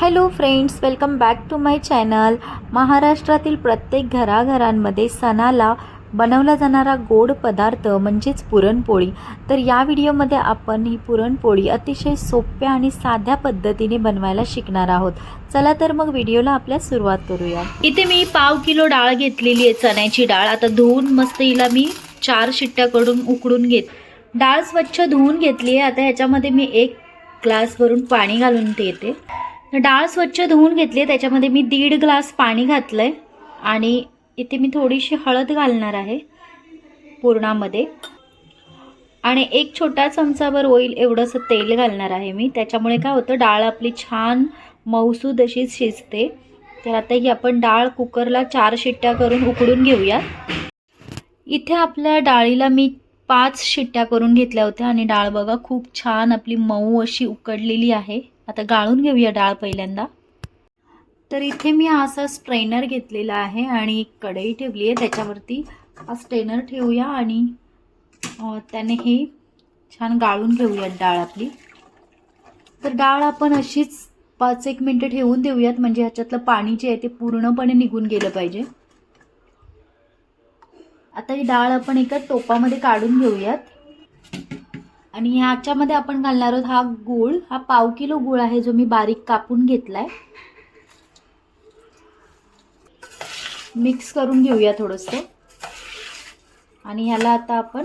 Hello friends welcome back to my channel महाराष्ट्रातील प्रत्येक घराघरांमध्ये सणाला बनवला जाणारा गोड पदार्थ म्हणजेच पुरणपोळी. तर या व्हिडिओमध्ये आपण ही पुरणपोळी अतिशय सोप्या आणि साध्या पद्धतीने बनवायला शिकणार आहोत. चला तर मग व्हिडिओला आपल्या सुरुवात करूया. इथे मी पाव किलो डाळ घेतलेली आहे चण्याची डाळ. आता धुवून मस्त हिला मी चार शिट्ट्याकडून उकडून घेत डाळ स्वच्छ धुवून घेतली आहे. आता ह्याच्यामध्ये मी एक ग्लास भरून पाणी घालून देते डाळ स्वच्छ धुवून घेतली त्याच्यामध्ये मी दीड ग्लास पाणी घातलं आहे आणि इथे मी थोडीशी हळद घालणार आहे पुरणामध्ये. आणि एक छोटा चमचाभर होईल एवढंसं तेल घालणार आहे मी. त्याच्यामुळे काय होतं डाळ आपली छान मऊसूद अशी शिजते. तर आता ही आपण डाळ कुकरला चार शिट्ट्या करून उकडून घेऊया इथे आपल्या डाळीला मी पाच शिट्ट्या करून घेतल्या होत्या. आणि डाळ बघा खूप छान आपली मऊ अशी उकडलेली आहे. आता गाळून घेऊया डाळ पहिल्यांदा. तर इथे मी असा स्ट्रेनर घेतलेला आहे आणि एक कढई ठेवली आहे. त्याच्यावरती हा स्ट्रेनर ठेवूया आणि त्याने हे छान गाळून घेऊयात डाळ आपली. तर डाळ आपण अशीच पाच एक मिनटं ठेवून देऊयात. म्हणजे ह्याच्यातलं पाणी जे आहे ते पूर्णपणे निघून गेलं पाहिजे. आता ही डाळ आपण एका टोपामध्ये काढून घेऊयात. आणि ह्याच्यामध्ये आपण घालणार आहोत हा गूळ हा पाव किलो गूळ आहे जो मी बारीक कापून घेतला आहे मिक्स करून घेऊया थोडंसं. आणि ह्याला आता आपण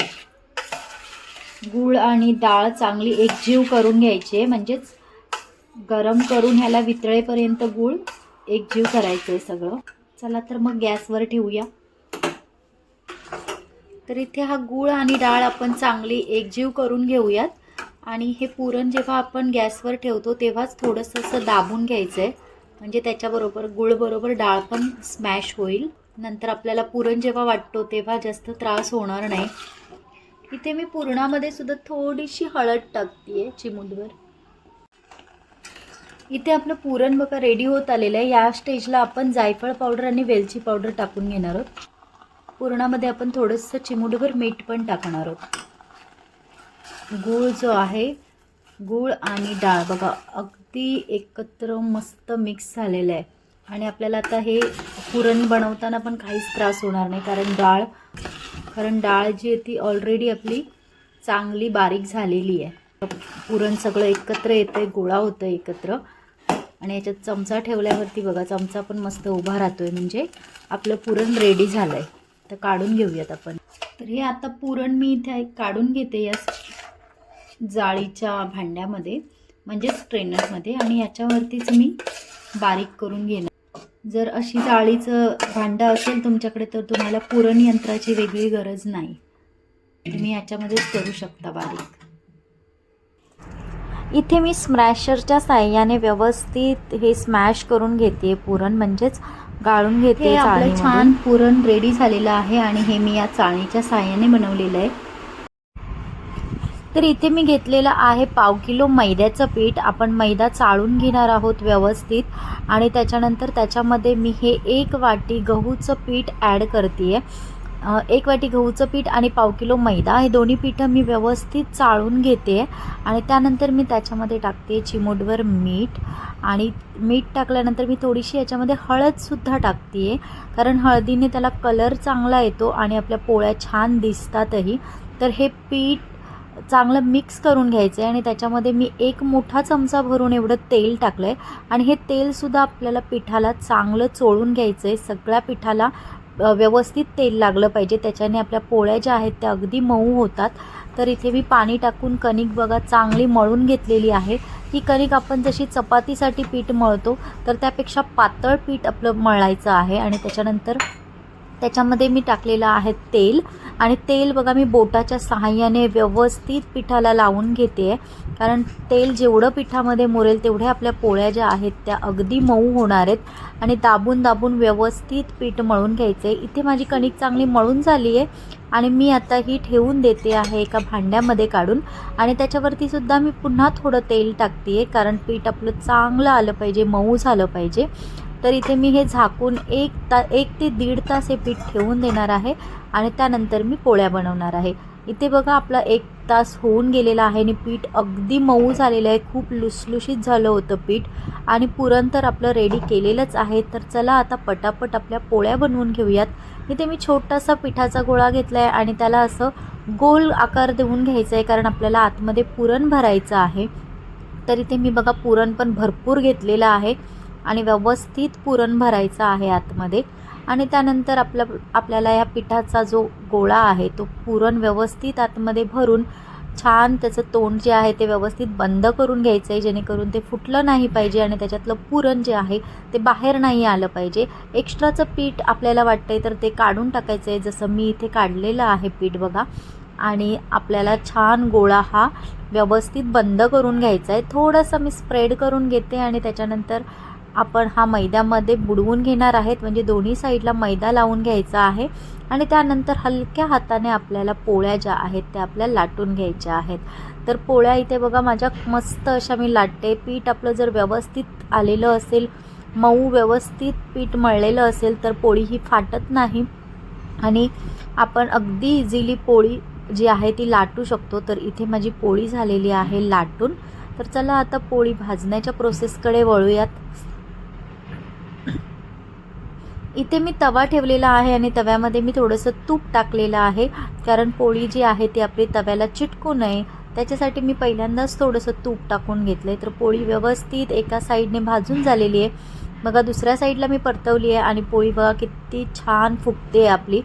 गूळ आणि डाळ चांगली एकजीव करून घ्यायची आहे म्हणजेच गरम करून ह्याला वितळेपर्यंत गूळ एकजीव करायचं आहे सगळं. चला तर मग गॅसवर ठेवूया. तर इथे हा गूळ आणि डाळ आपण चांगली एकजीव करून घेऊयात. आणि हे पुरण जेव्हा आपण गॅसवर ठेवतो तेव्हाच थोडंसं असं दाबून घ्यायचं आहे म्हणजे त्याच्याबरोबर गुळबरोबर डाळ पण स्मॅश होईल. नंतर आपल्याला पुरण जेव्हा वाटतो तेव्हा जास्त त्रास होणार नाही. इथे मी पुरणामध्ये सुद्धा थोडीशी हळद टाकते चिमूटभर. इथे आपलं पुरण बघा रेडी होत आलेलं आहे. या स्टेजला आपण जायफळ पावडर आणि वेलची पावडर टाकून घेणार आहोत. पुरणामध्ये आपण थोडंसं चिमूटभर मीठ पण टाकणार आहोत. गूळ जो आहे गूळ आणि डाळ. बघा अगदी एकत्र मस्त मिक्स झालेलं आहे. आणि आपल्याला आता हे पुरण बनवताना पण काहीच त्रास होणार नाही कारण डाळ कारण डाळ जी आहे ती ऑलरेडी आपली चांगली बारीक झालेली आहे. पुरण सगळं एकत्र येतं आहे गोळा होतं एकत्र. आणि याच्यात चमचा ठेवल्यावरती बघा चमचा पण मस्त उभा राहतो आहे म्हणजे आपलं पुरण रेडी झालं आहे तर काढून घेऊयात आपण. तर हे आता पुरण मी इथे काढून घेते या जाळीच्या भांड्यामध्ये म्हणजेच ट्रेनरमध्ये आणि याच्यावरतीच मी बारीक करून घेणार. जर अशी जाळीचं भांडं असेल तुमच्याकडे तर तुम्हाला पुरण यंत्राची वेगळी गरज नाही. तुम्ही याच्यामध्येच करू शकता बारीक. इथे मी स्मॅशरच्या साह्याने व्यवस्थित हे स्मॅश करून घेते पुरण म्हणजेच गाळून घेते हे आपलं. छान पुरण रेडी झालेलं आहे आणि हे मी या चाळणीच्या साहाय्याने बनवलेलं आहे. तर इथे मी घेतलेलं आहे पाव किलो मैद्याचं पीठ. आपण मैदा चाळून घेणार आहोत व्यवस्थित. आणि त्याच्यानंतर त्याच्यामध्ये मी हे एक वाटी गहूचं पीठ ॲड करते एक वाटी गहूचं पीठ आणि पाव किलो मैदा हे दोन्ही पिठं मी व्यवस्थित चाळून घेते आणि त्यानंतर मी त्याच्यामध्ये टाकते चिमूटभर मीठ आणि मीठ टाकल्यानंतर मी थोडीशी याच्यामध्ये हळदसुद्धा टाकते आहे कारण हळदीने त्याला कलर चांगला येतो आणि आपल्या पोळ्या छान दिसतातही. तर हे पीठ चांगलं मिक्स करून घ्यायचं आहे आणि त्याच्यामध्ये मी एक मोठा चमचा भरून एवढं तेल टाकलं आहे आणि हे तेलसुद्धा आपल्याला पिठाला चांगलं चोळून घ्यायचं आहे सगळ्या पिठाला व्यवस्थित तेल लागलं पाहिजे. त्याच्याने आपल्या पोळ्या ज्या आहेत त्या अगदी मऊ होतात. तर इथे मी पाणी टाकून कणिक बघा चांगली मळून घेतलेली आहे. ही कणिक आपण जशी चपातीसाठी पीठ मळतो तर त्यापेक्षा पातळ पीठ आपलं मळायचं आहे. आणि त्याच्यानंतर त्याच्यामध्ये मी टाकलेलं आहे तेल. आणि तेल बघा मी बोटाच्या सहाय्याने व्यवस्थित पिठाला लावून घेते. आहे कारण तेल जेवढं पिठामध्ये मुरेल तेवढ्या आपल्या पोळ्या ज्या आहेत त्या अगदी मऊ होणार आहेत. आणि दाबून दाबून व्यवस्थित पीठ मळून घ्यायचं आहे इथे माझी कणिक चांगली मळून झाली आहे आणि मी आता ही ठेवून देते आहे एका भांड्यामध्ये काढून. आणि त्याच्यावरती सुद्धा मी पुन्हा थोडं तेल टाकते आहे कारण पीठ आपलं चांगलं आलं पाहिजे मऊ झालं पाहिजे. तर इथे मी हे झाकून एक ता एक ते दीड तास हे पीठ ठेवून देणार आहे आणि त्यानंतर मी पोळ्या बनवणार आहे. इथे बघा आपला एक तास होऊन गेलेला आहे आणि पीठ अगदी मऊ झालेलं आहे. खूप लुसलुशीत झालं होतं पीठ आणि पुरण तर आपलं रेडी केलेलंच आहे. तर चला आता पटापट आपल्या पोळ्या बनवून घेऊयात. इथे मी छोटासा पिठाचा गोळा घेतला आहे आणि त्याला असं गोल आकार देऊन घ्यायचं आहे कारण आपल्याला आतमध्ये पुरण भरायचं आहे. तर इथे मी बघा पुरण पण भरपूर घेतलेलं आहे. आणि व्यवस्थित पुरण भरायचं आहे आतमध्ये. आणि त्यानंतर आपलं आपल्याला या पिठाचा जो गोळा आहे तो पुरण व्यवस्थित आतमध्ये भरून छान त्याचं तोंड जे आहे ते व्यवस्थित बंद करून घ्यायचं आहे जेणेकरून ते फुटलं नाही पाहिजे आणि त्याच्यातलं पुरण जे आहे ते बाहेर नाही आलं पाहिजे. एक्स्ट्राचं पीठ आपल्याला वाटतंय तर ते काढून टाकायचं आहे जसं मी इथे काढलेलं आहे पीठ बघा. आणि आपल्याला छान गोळा हा व्यवस्थित बंद करून घ्यायचा आहे थोडंसं मी स्प्रेड करून घेते आणि त्याच्यानंतर आपण हा मैद्यामध्ये बुडवून घेणार आहेत. म्हणजे दोन्ही साईडला मैदा लावून घ्यायचा आहे. आणि त्यानंतर हलक्या हाताने आपल्याला पोळ्या ज्या आहेत त्या आपल्या लाटून घ्यायच्या आहेत. तर पोळ्या इथे बघा माझ्या मस्त अशा मी लाटते. पीठ आपलं जर व्यवस्थित आलेलं असेल मऊ व्यवस्थित पीठ मळलेलं असेल तर पोळी ही फाटत नाही. आणि आपण अगदी इझिली पोळी जी आहे ती लाटू शकतो. तर इथे माझी पोळी झालेली आहे लाटून. तर चला आता पोळी भाजण्याच्या प्रोसेसकडे वळूयात. इथे मी तवा ठेवलेला आहे आणि तव्यामध्ये मी थोडंसं तूप टाकलेलं आहे. कारण पोळी जी आहे ती आपली तव्याला चिटकू नये. त्याच्यासाठी मी पहिल्यांदाच थोडंसं तूप टाकून घेतलं आहे तर पोळी व्यवस्थित एका साईडने भाजून झालेली आहे. बघा दुसऱ्या साईडला मी परतवली आहे आणि पोळी बघा किती छान फुगते आपली.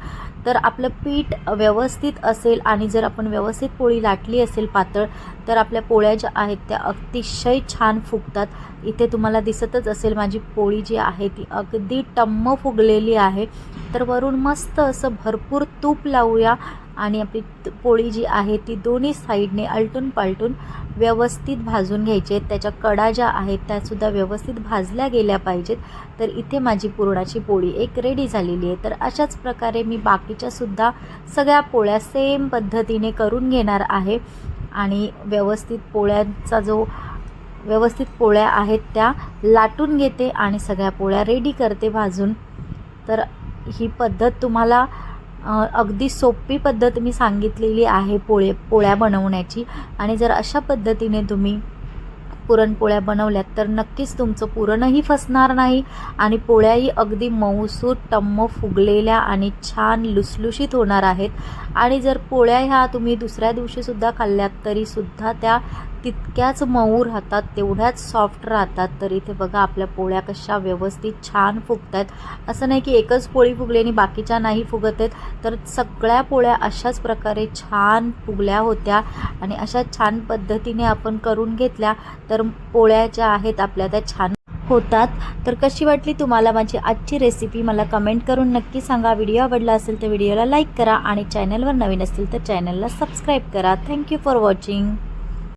तर आपलं पीठ व्यवस्थित असेल आणि जर आपण व्यवस्थित पोळी लाटली असेल पातळ तर आपल्या पोळ्या ज्या आहेत त्या अतिशय छान फुगतात. इथे तुम्हाला दिसतच असेल माझी पोळी जी आहे ती अगदी टम्म फुगलेली आहे. तर वरून मस्त असं भरपूर तूप लावूया आणि आपली पोळी जी आहे ती दोन्ही साईडने आलटून पालटून व्यवस्थित भाजून घ्यायचे. आहेत त्याच्या कडा ज्या आहेत त्यासुद्धा व्यवस्थित भाजल्या गेल्या पाहिजेत. तर इथे माझी पुरणाची पोळी एक रेडी झालेली आहे. तर अशाच प्रकारे मी बाकीच्या सुद्धा सगळ्या पोळ्या सेम पद्धतीने करून घेणार आहे. आणि व्यवस्थित पोळ्यांचा जो व्यवस्थित पोळ्या आहेत त्या लाटून घेते आणि सगळ्या पोळ्या रेडी करते भाजून. तर ही पद्धत तुम्हाला अगदी सोपी पद्धत मी सांगितलेली आहे पोळे पोळ्या बनवण्याची. आणि जर अशा पद्धतीने तुम्ही पुरणपोळ्या बनवल्यात तर नक्कीच तुमचं पुरणही फसणार नाही आणि पोळ्याही अगदी मऊसूत टम्म फुगलेल्या आणि छान लुसलुशीत होणार आहेत. आणि जर पोळ्या ह्या तुम्ही दुसऱ्या दिवशीसुद्धा खाल्ल्यात तरीसुद्धा त्या तितक्याच मऊ राहतात तेवढ्याच सॉफ्ट राहतात. तर इथे बघा आपल्या पोळ्या कशा व्यवस्थित छान फुगत आहेत असं नाही की एकच पोळी फुगली आणि बाकीच्या नाही फुगत आहेत. तर सगळ्या पोळ्या अशाच प्रकारे छान फुगल्या होत्या आणि अशा छान पद्धतीने आपण करून घेतल्या. तर पोळ्या ज्या आहेत आपल्या त्या छान होतात. तर कशी वाटली तुम्हाला माझी आजची रेसिपी मला कमेंट करून नक्की सांगा. व्हिडिओ आवडला असेल तर व्हिडिओला लाईक करा आणि चॅनलवर नवीन असतील तर चॅनलला सबस्क्राईब करा. Thank you for watching